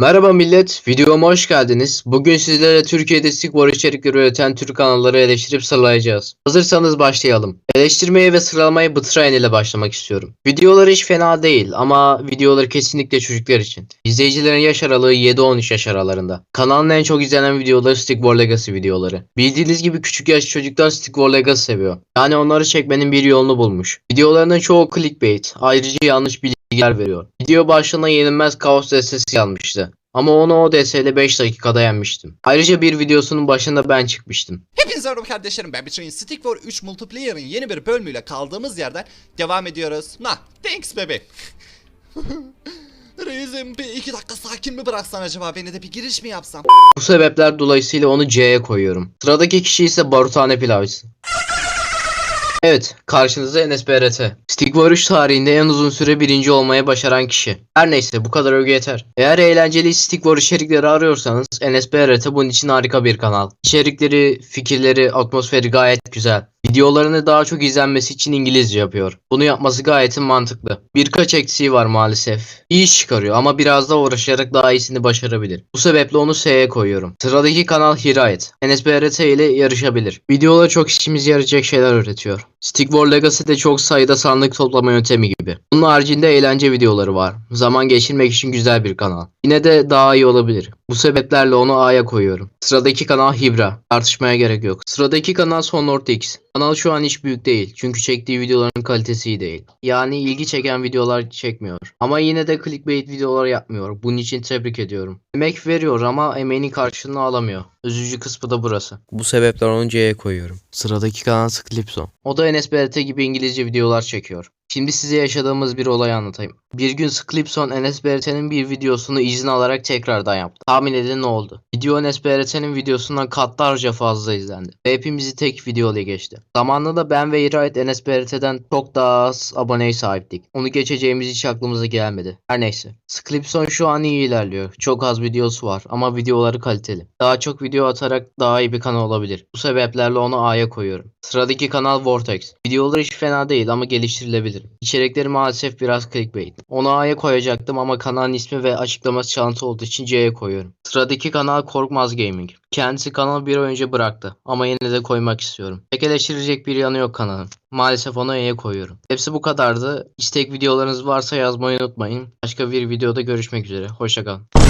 Merhaba millet, videoma hoş geldiniz. Bugün sizlere Türkiye'de Stickbar içerikleri üreten Türk kanalları eleştirip sıralayacağız. Hazırsanız başlayalım. Eleştirmeye ve sıralamaya Bıtrayn ile başlamak istiyorum. Videoları hiç fena değil ama videoları kesinlikle çocuklar için. İzleyicilerin yaş aralığı 7-13 yaş aralarında. Kanalın en çok izlenen videoları Stickbar Legacy videoları. Bildiğiniz gibi küçük yaş çocuklar Stickbar Legacy seviyor. Yani onları çekmenin bir yolunu bulmuş. Videolarının çoğu clickbait, ayrıca yanlış bilgiler veriyor. Video başlığına yenilmez kaos destesi almıştı. Ama onu o DS'de 5 dakikada yenmiştim. Ayrıca bir videosunun başında ben çıkmıştım. Hepinize merhaba kardeşlerim ben Betray'in Stick War 3 Multiplayer'ın yeni bir bölümüyle kaldığımız yerden devam ediyoruz. Nah thanks baby. Reisim bir iki dakika sakin mi bıraksan acaba beni de bir giriş mi yapsam? Bu sebepler dolayısıyla onu C'ye koyuyorum. Sıradaki kişi ise Barutane Pilavcısı. Evet, karşınızda Enes BRT. Stick War 3 tarihinde en uzun süre birinci olmaya başaran kişi. Her neyse bu kadar övgü yeter. Eğer eğlenceli Stick War içerikleri arıyorsanız Enes BRT bunun için harika bir kanal. İçerikleri, fikirleri, atmosferi gayet güzel. Videolarını daha çok izlenmesi için İngilizce yapıyor. Bunu yapması gayet mantıklı. Birkaç eksiği var maalesef. İyi iş çıkarıyor ama biraz da uğraşarak daha iyisini başarabilir. Bu sebeple onu S'ye koyuyorum. Sıradaki kanal Hirayet. Enes BRT ile yarışabilir. Videoları çok işimize yarayacak şeyler öğretiyor. Stick War Legacy de çok sayıda sandık toplama yöntemi gibi. Bunun haricinde eğlence videoları var. Zaman geçirmek için güzel bir kanal. Yine de daha iyi olabilir. Bu sebeplerle onu A'ya koyuyorum. Sıradaki kanal Hibra. Tartışmaya gerek yok. Sıradaki kanal Sonort X. Kanal şu an hiç büyük değil. Çünkü çektiği videoların kalitesi iyi değil. Yani ilgi çeken videolar çekmiyor. Ama yine de clickbait videolar yapmıyor. Bunun için tebrik ediyorum. Emek veriyor ama emeğinin karşılığını alamıyor. Üzücü kısmı da burası. Bu sebepler onu C'ye koyuyorum. Sıradaki kanal Sklipson. O da NSBLT gibi İngilizce videolar çekiyor. Şimdi size yaşadığımız bir olay anlatayım. Bir gün Sklipson NSBRT'nin bir videosunu izin alarak tekrardan yaptı. Tahmin edin ne oldu? Video NSBRT'nin videosundan katlarca fazla izlendi. Ve hepimizi tek video ile geçti. Zamanında da ben ve İrayet NSBRT'den çok daha az aboneye sahiptik. Onu geçeceğimiz hiç aklımıza gelmedi. Her neyse. Sklipson şu an iyi ilerliyor. Çok az videosu var ama videoları kaliteli. Daha çok video atarak daha iyi bir kanal olabilir. Bu sebeplerle onu A'ya koyuyorum. Sıradaki kanal Vortex. Videoları hiç fena değil ama geliştirilebilir. İçerikleri maalesef biraz clickbait. Onu A'ya koyacaktım ama kanalın ismi ve açıklaması çalıntı olduğu için C'ye koyuyorum. Sıradaki kanal Korkmaz Gaming. Kendisi kanalı bir ay önce bıraktı ama yine de koymak istiyorum. Pek eleştirecek bir yanı yok kanalın. Maalesef onu E'ye koyuyorum. Hepsi bu kadardı. İstek videolarınız varsa yazmayı unutmayın. Başka bir videoda görüşmek üzere. Hoşçakalın.